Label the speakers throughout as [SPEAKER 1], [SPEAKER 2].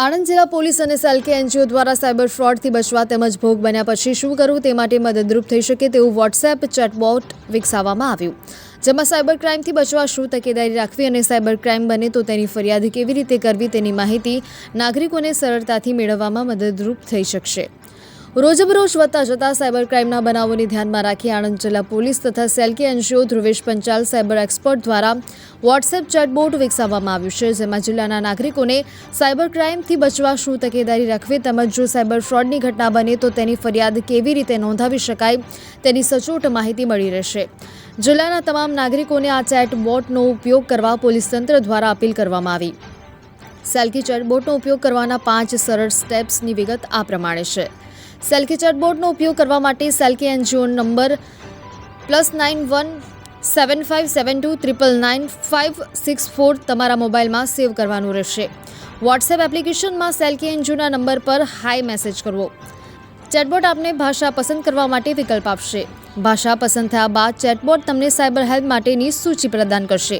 [SPEAKER 1] આણંદ જિલ્લા પોલીસ અને સેલ્કે એનજીઓ દ્વારા સાયબર ફ્રોડથી બચવા તેમજ ભોગ બન્યા પછી શું કરવું તે માટે મદદરૂપ થઈ શકે તેવું વોટ્સએપ ચેટબોટ વિકસાવવામાં આવ્યું. જેમાં સાયબર ક્રાઇમથી બચવા શું તકેદારી રાખવી અને સાયબર ક્રાઇમ બને તો તેની ફરિયાદ કેવી રીતે કરવી તેની માહિતી નાગરિકોને સરળતાથી મેળવવામાં મદદરૂપ થઈ શકશે. રોજબરોજ વધતા જતા સાયબર ક્રાઇમના બનાવોને ધ્યાનમાં રાખી આણંદ જિલ્લા પોલીસ તથા સેલકી NGO Dhruvesh Panchal cyber expert દ્વારા વોટ્સએપ ચેટબોટ વિકસાવવામાં આવ્યું છે, જેમાં જિલ્લાના નાગરિકોને સાયબર ક્રાઇમથી બચવા શું તકેદારી રાખવી તેમજ જો સાયબર ફ્રોડની ઘટના બને તો તેની ફરિયાદ કેવી રીતે નોંધાવી શકાય તેની સચોટ માહિતી મળી રહેશે. જિલ્લાના તમામ નાગરિકોને આ ચેટબોટનો ઉપયોગ કરવા પોલીસ તંત્ર દ્વારા અપીલ કરવામાં આવી. સેલ્કી ચેટબોટનો ઉપયોગ કરવાના પાંચ સરળ સ્ટેપ્સની વિગત આ પ્રમાણે છે. સેલ્કી ચેટબોર્ડનો ઉપયોગ કરવા માટે સેલ્કી NGO number plus nine one seven five seven two triple nine five six four તમારા મોબાઈલમાં સેવ કરવાનું રહેશે. વોટ્સએપ એપ્લિકેશનમાં સેલ્કી એનજીઓના નંબર પર હાઈ મેસેજ કરવો. ચેટબોટ આપને ભાષા પસંદ કરવા માટે વિકલ્પ આપશે. ભાષા પસંદ થયા બાદ ચેટબોટ તમને સાયબર હેલ્પ માટેની સૂચિ પ્રદાન કરશે.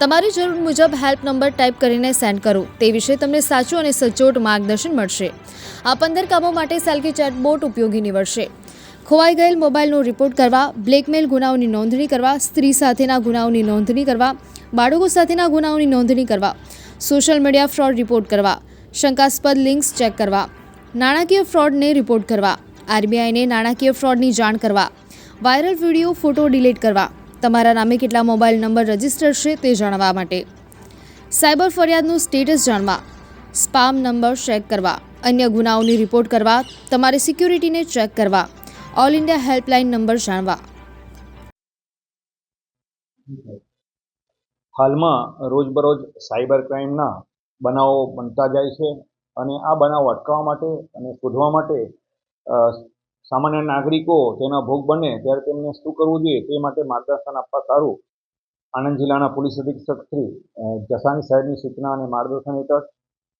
[SPEAKER 1] તમારી જરૂર મુજબ હેલ્પ નંબર ટાઈપ કરીને સેન્ડ કરો. તે વિશે તમને સાચું અને સચોટ માર્ગદર્શન મળશે. આ પંદર કામો માટે સેલ્કી ચેટબોટ ઉપયોગી નીવડશે. ખોવાઈ ગયેલ મોબાઈલનો રિપોર્ટ કરવા, બ્લેકમેલ ગુનાઓની નોંધણી કરવા, સ્ત્રી સાથેના ગુનાઓની નોંધણી કરવા, બાળકો સાથેના ગુનાઓની નોંધણી કરવા, સોશિયલ મીડિયા ફ્રોડ રિપોર્ટ કરવા, શંકાસ્પદ લિંક્સ ચેક કરવા નાણાકીય ફ્રોડને રિપોર્ટ કરવા. આરબીઆઈને નાણાકીય ફ્રોડની જાણ કરવા. વાયરલ વીડિયો, ફોટો ડિલીટ કરવા. તમારા નામે કેટલા મોબાઈલ નંબર રજિસ્ટર છે તે જાણવા માટે. સાયબર ફરિયાદનું સ્ટેટસ જાણવા. સ્પામ નંબર ચેક કરવા. અન્ય ગુનાઓની રિપોર્ટ કરવા. તમારી સિક્યુરિટીને ચેક કરવા. ઓલ ઇન્ડિયા હેલ્પલાઇન નંબર જાણવા.
[SPEAKER 2] હાલમાં રોજબરોજ સાયબર ક્રાઇમના બનાવો બનતા જાય છે. અને આ બનાવ અટકાવવા માટે અને શોધવા માટે સામાન્ય નાગરિકો તેનો ભોગ બને ત્યારે તેમને શું કરવું જોઈએ તે માટે માર્ગદર્શન આપવા સારું. આણંદ જિલ્લાના પોલીસ અધિક્ષક શ્રી જસાની સાહેબની સૂચના અને માર્ગદર્શન હેઠળ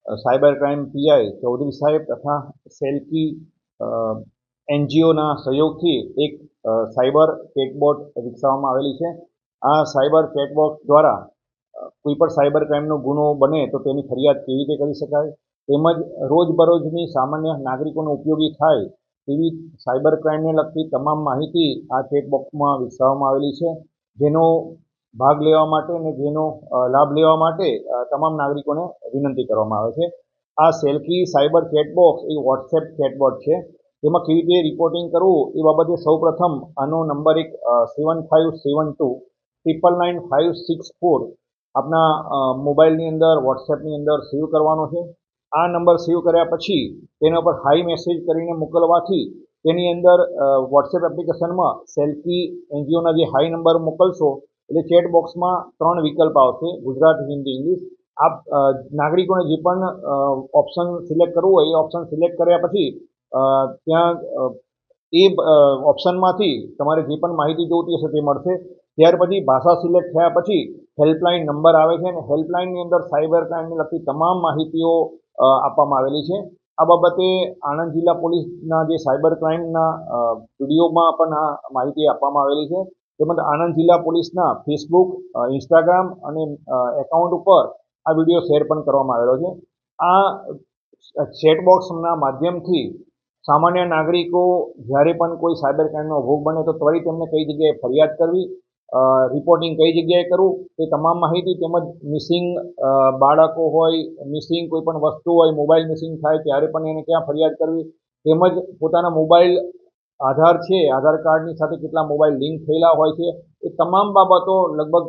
[SPEAKER 2] સાયબર ક્રાઇમ પીઆઈ ચૌધરી સાહેબ તથા સેલ્કી એનજીઓના સહયોગથી એક સાયબર ચેટબોટ વિકસાવવામાં આવેલી છે. આ સાયબર ચેટબોટ દ્વારા કોઈ પણ સાયબર ક્રાઇમનો ગુનો બને તો તેની ફરિયાદ કેવી રીતે કરી શકાય? તેમજ રોજબરોજની સામાન્ય નાગરિકોને ઉપયોગી થાય તેવી સાયબર ક્રાઇમને લગતી તમામ માહિતી આ ચેકબોક્સમાં વિકસાવવામાં આવેલી છે. જેનો ભાગ લેવા માટે અને જેનો લાભ લેવા માટે તમામ નાગરિકોને વિનંતી કરવામાં આવે છે. આ સેલ્કી સાયબર ચેટબોક્સ એ વોટ્સએપ ચેટબોટ છે. તેમાં કેવી રીતે રિપોર્ટિંગ કરવું એ બાબતે સૌપ્રથમ આનો નંબર એક seven five seven two triple nine five six four આપના મોબાઈલની અંદર, વોટ્સએપની અંદર સેવ કરવાનો છે. આ નંબર સેવ કર્યા પછી તેના પર હાઈ મેસેજ કરીને મોકલવાથી તેની અંદર વોટ્સએપ એપ્લિકેશનમાં સેલ્ફી એનજીઓના જે હાઈ નંબર મોકલશો, એટલે ચેટ બોક્સમાં ત્રણ વિકલ્પ આવશે, ગુજરાત, હિન્દી, ઇંગ્લિશ. આપ નાગરિકોને જે પણ ઓપ્શન સિલેક્ટ કરવું હોય, એ ઓપ્શન સિલેક્ટ કર્યા પછી ત્યાં એ ઓપ્શનમાંથી તમારે જે પણ માહિતી જોઈતી હશે તે મળશે. ત્યાર પછી ભાષા સિલેક્ટ થયા પછી હેલ્પલાઇન નંબર આવે છે અને હેલ્પલાઇનની અંદર સાયબર ક્રાઇમને લગતી તમામ માહિતીઓ આપવામાં આવેલી છે. આ બાબતે આણંદ જિલ્લા પોલીસના જે સાયબર ક્રાઇમના વિડીયોમાં પણ આ માહિતી આપવામાં આવેલી છે. તેમજ આણંદ જિલ્લા પોલીસના ફેસબુક ઇન્સ્ટાગ્રામ અને એકાઉન્ટ ઉપર આ વીડિયો શેર પણ કરવામાં આવેલો છે. આ ચેટબોક્સના માધ્યમથી સામાન્ય નાગરિકો જ્યારે પણ કોઈ સાયબર ક્રાઇમનો ભોગ બને તો ત્વરિત તેમને કઈ જગ્યાએ ફરિયાદ કરવી રિપોર્ટિંગ કઈ જગ્યાએ કરવું તે તમામ માહિતી તેમજ મિસિંગ બાળકો હોય મિસિંગ કોઈ પણ વસ્તુ હોય મોબાઈલ મિસિંગ થાય, ત્યારે પણ એને ક્યાં ફરિયાદ કરવી? તેમજ પોતાના મોબાઈલ આધાર છે, આધાર કાર્ડની સાથે કેટલા મોબાઈલ લિંક થયેલા હોય છે, એ તમામ બાબતો લગભગ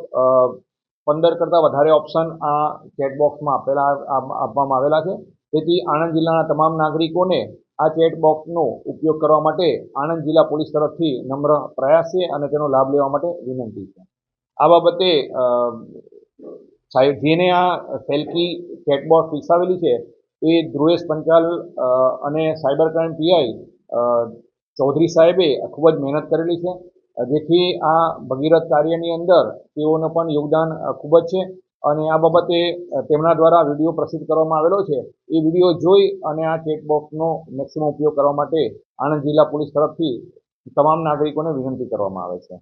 [SPEAKER 2] પંદર કરતાં વધારે ઓપ્શન આ ચેકબોક્સમાં આપેલા આપવામાં આવેલા છે. તેથી આણંદ જિલ્લાના તમામ નાગરિકોને આ ચેટબોક્સનો ઉપયોગ કરવા માટે આણંદ જિલ્લા પોલીસ તરફથી નમ્ર પ્રયાસ છે અને તેનો લાભ લેવા માટે વિનંતી છે. આ બાબતે સાહેબ, જેને આ સેલ્ફી ચેટબોક્સ વિકસાવેલી છે, એ ધ્રુવેશ પંચાલ અને સાયબર ક્રાઇમ પીઆઈ ચૌધરી સાહેબે ખૂબ જ મહેનત કરેલી છે. જેથી આ ભગીરથ કાર્યની અંદર તેઓનું પણ યોગદાન ખૂબ જ છે. અને આ બાબતે તેમના દ્વારા વીડિયો પ્રસિદ્ધ કરવામાં આવેલો છે. એ વીડિયો જોઈ અને આ ચેકબોક્સનો મેક્સિમમ ઉપયોગ કરવા માટે આણંદ જિલ્લા પોલીસ તરફથી તમામ નાગરિકોને વિનંતી કરવામાં આવે છે.